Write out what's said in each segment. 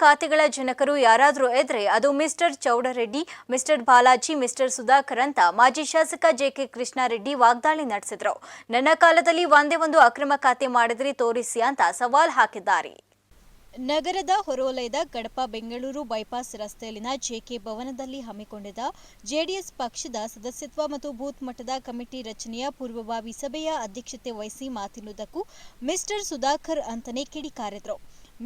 ಖಾತೆಗಳ ಜನಕರು ಯಾರಾದರೂ ಎದ್ರೆ ಅದು mister Chowdareddy, mister Balaji, mister Sudhakar ಅಂತ ಮಾಜಿ ಶಾಸಕ ಜೆಕೆ ಕೃಷ್ಣಾರೆಡ್ಡಿ ವಾಗ್ದಾಳಿ ನಡೆಸಿದ್ರು. ನನ್ನ ಕಾಲದಲ್ಲಿ ಒಂದೇ ಒಂದು ಅಕ್ರಮ ಖಾತೆ ಮಾಡಿದ್ರೆ ತೋರಿಸಿ ಅಂತ ಸವಾಲ್ ಹಾಕಿದ್ದಾರೆ. ನಗರದ ಹೊರವಲಯದ ಕಡಪ ಬೆಂಗಳೂರು ಬೈಪಾಸ್ ರಸ್ತೆಯಲ್ಲಿನ ಜೆಕೆ ಭವನದಲ್ಲಿ ಹಮ್ಮಿಕೊಂಡಿದ್ದ ಜೆಡಿಎಸ್ ಪಕ್ಷದ ಸದಸ್ಯತ್ವ ಮತ್ತು ಬೂತ್ ಮಟ್ಟದ ಕಮಿಟಿ ರಚನೆಯ ಪೂರ್ವಭಾವಿ ಸಭೆಯ ಅಧ್ಯಕ್ಷತೆ ವಹಿಸಿ ಮಾತಿನುದ್ದಕ್ಕೂ ಮಿಸ್ಟರ್ ಸುಧಾಕರ್ ಅಂತಲೇ ಕಿಡಿಕಾರಿದ್ರು.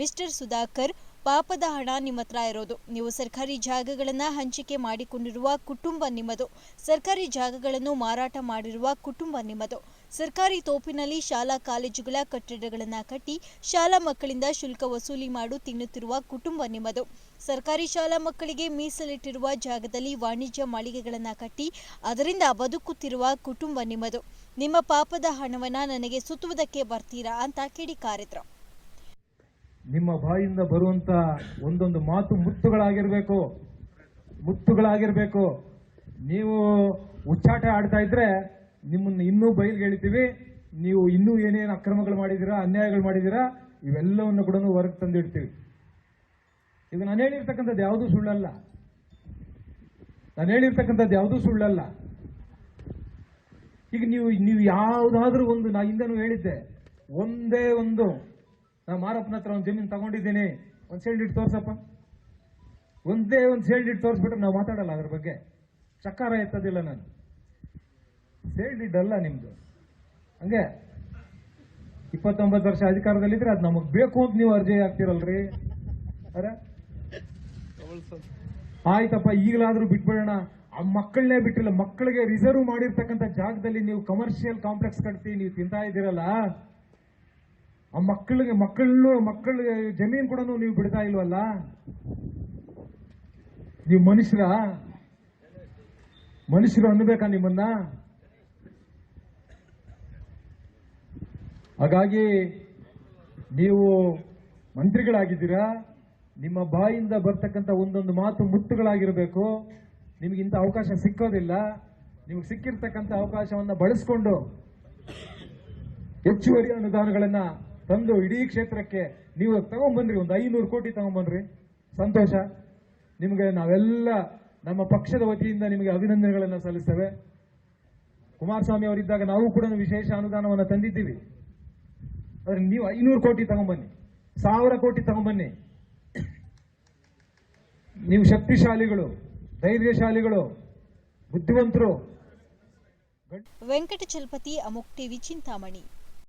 ಮಿಸ್ಟರ್ ಸುಧಾಕರ್ ಪಾಪದ ಹಣ ನಿಮ್ಮ ಹತ್ರ ಇರೋದು. ನೀವು ಸರ್ಕಾರಿ ಜಾಗಗಳನ್ನ ಹಂಚಿಕೆ ಮಾಡಿಕೊಂಡಿರುವ ಕುಟುಂಬ ನಿಮ್ಮದು. ಸರ್ಕಾರಿ ಜಾಗಗಳನ್ನು ಮಾರಾಟ ಮಾಡಿರುವ ಕುಟುಂಬ ನಿಮ್ಮದು. ಸರ್ಕಾರಿ ತೋಪಿನಲ್ಲಿ ಶಾಲಾ ಕಾಲೇಜುಗಳ ಕಟ್ಟಡಗಳನ್ನು ಕಟ್ಟಿ ಶಾಲಾ ಮಕ್ಕಳಿಂದ ಶುಲ್ಕ ವಸೂಲಿ ಮಾಡು ತಿನ್ನುತ್ತಿರುವ ಕುಟುಂಬ ನಿಮ್ಮದು. ಸರ್ಕಾರಿ ಶಾಲಾ ಮಕ್ಕಳಿಗೆ ಮೀಸಲಿಟ್ಟಿರುವ ಜಾಗದಲ್ಲಿ ವಾಣಿಜ್ಯ ಮಳಿಗೆಗಳನ್ನು ಕಟ್ಟಿ ಅದರಿಂದ ಬದುಕುತ್ತಿರುವ ಕುಟುಂಬ ನಿಮ್ಮದು. ನಿಮ್ಮ ಪಾಪದ ಹಣವನ್ನ ನನಗೆ ಸುತ್ತುವುದಕ್ಕೆ ಬರ್ತೀರಾ ಅಂತ ಕಿಡಿಕಾರಿದ್ರು ನಿಮ್ಮ ಬಾಯಿಂದ ಬರುವಂತ ಒಂದೊಂದು ಮಾತು ಮುತ್ತುಗಳಾಗಿರ್ಬೇಕು. ಮುತ್ತುಗಳಾಗಿರ್ಬೇಕು. ನೀವು ಉಚ್ಚಾಟ ಆಡ್ತಾ ಇದ್ರೆ ನಿಮ್ಮನ್ನು ಇನ್ನೂ ಬಯಲ್ಗೆ ಎಳಿತೀವಿ ನೀವು ಇನ್ನೂ ಏನೇನು ಅಕ್ರಮಗಳು ಮಾಡಿದ್ದೀರಾ ಅನ್ಯಾಯಗಳು ಮಾಡಿದ್ದೀರಾ ಇವೆಲ್ಲವನ್ನು ಕೂಡ ಹೊರಗೆ ತಂದಿಡ್ತೀವಿ. ಈಗ ನಾನು ಹೇಳಿರ್ತಕ್ಕಂಥದ್ದು ಯಾವುದೂ ಸುಳ್ಳಲ್ಲ. ನಾನು ಹೇಳಿರ್ತಕ್ಕಂಥದ್ದು ಯಾವುದೂ ಸುಳ್ಳಲ್ಲ. ಈಗ ನೀವು ನೀವು ಯಾವುದಾದ್ರೂ ಒಂದು, ನಾ ಹಿಂದೆನೂ ಹೇಳಿದ್ದೆ. ಒಂದೇ ಒಂದು ನಾ ಮಾರಪ್ಪನ ಹತ್ರ ಒಂದು ಜಮೀನು ತಗೊಂಡಿದ್ದೀನಿ. ಒಂದು ಸೇಲ್ಡ್ ತೋರ್ಸಪ್ಪ. ಒಂದೇ ಒಂದು ಸೇಲ್ಡ್ ತೋರಿಸ್ಬಿಟ್ರೆ ನಾವು ಮಾತಾಡಲ್ಲ ಅದ್ರ ಬಗ್ಗೆ. ಚಕ್ಕಾರ ಎತ್ತದಿಲ್ಲ ನಾನು. ಸೇಲ್ಡ್ ಅಲ್ಲ ನಿಮ್ದು. ಹಂಗೆ? ಇಪ್ಪತ್ತೊಂಬತ್ತು ವರ್ಷ ಅಧಿಕಾರದಲ್ಲಿದ್ರೆ ಅದು ನಮಗ್ ಬೇಕು ಅಂತ ನೀವು ಅರ್ಜಿ ಹಾಕ್ತಿರಲ್ರಿ. ಅರೆ? ಆಯ್ತಪ್ಪ, ಈಗಲಾದ್ರೂ ಬಿಟ್ಬಿಡೋಣ. ಆ ಮಕ್ಕಳನ್ನೇ ಬಿಟ್ಟಿಲ್ಲ. ಮಕ್ಕಳಿಗೆ ರಿಸರ್ವ್ ಮಾಡಿರ್ತಕ್ಕಂಥ ಜಾಗದಲ್ಲಿ ನೀವು ಕಮರ್ಷಿಯಲ್ ಕಾಂಪ್ಲೆಕ್ಸ್ ಕಟ್ತಿ ನೀವು ತಿಂತಾ ಇದ್ದೀರಲ್ಲ. ಆ ಮಕ್ಕಳಿಗೆ, ಮಕ್ಕಳನ್ನು, ಮಕ್ಕಳಿಗೆ ಜಮೀನು ಕೂಡ ನೀವು ಬಿಡ್ತಾ ಇಲ್ವಲ್ಲ? ನೀವು ಮನುಷ್ಯರ? ಮನುಷ್ಯರು ಅನ್ಬೇಕಾ ನಿಮ್ಮನ್ನ? ಹಾಗಾಗಿ ನೀವು ಮಂತ್ರಿಗಳಾಗಿದ್ದೀರಾ? ನಿಮ್ಮ ಬಾಯಿಂದ ಬರ್ತಕ್ಕಂಥ ಒಂದೊಂದು ಮಾತು ಮುತ್ತುಗಳಾಗಿರಬೇಕು. ನಿಮ್ಗೆ ಇಂಥ ಅವಕಾಶ ಸಿಕ್ಕೋದಿಲ್ಲ. ನಿಮ್ಗೆ ಸಿಕ್ಕಿರ್ತಕ್ಕಂಥ ಅವಕಾಶವನ್ನು ಬಳಸ್ಕೊಂಡು ಹೆಚ್ಚುವರಿ ಅನುದಾನಗಳನ್ನ ತಂದು ಇಡೀ ಕ್ಷೇತ್ರಕ್ಕೆ ನೀವು ತಗೊಂಡ್ಬನ್ರಿ ಒಂದು ಐನೂರು ಕೋಟಿ ತಗೊಂಡ್ಬನ್ರಿ ಸಂತೋಷ. ನಿಮಗೆ ನಾವೆಲ್ಲ ನಮ್ಮ ಪಕ್ಷದ ವತಿಯಿಂದ ನಿಮಗೆ ಅಭಿನಂದನೆಗಳನ್ನು ಸಲ್ಲಿಸ್ತೇವೆ. ಕುಮಾರಸ್ವಾಮಿ ಅವರಿದ್ದಾಗ ನಾವು ಕೂಡ ವಿಶೇಷ ಅನುದಾನವನ್ನು ತಂದಿದ್ದೀವಿ. ಆದರೆ ನೀವು ಐನೂರು ಕೋಟಿ ತಗೊಂಡ್ಬನ್ನಿ ಸಾವಿರ ಕೋಟಿ ತಗೊಂಡ್ಬನ್ನಿ ನೀವು ಶಕ್ತಿಶಾಲಿಗಳು, ಧೈರ್ಯಶಾಲಿಗಳು, ಬುದ್ಧಿವಂತರು. ವೆಂಕಟಚಲಪತಿ ಅಮುಕ್ ಟಿವಿ ಚಿಂತಾಮಣಿ.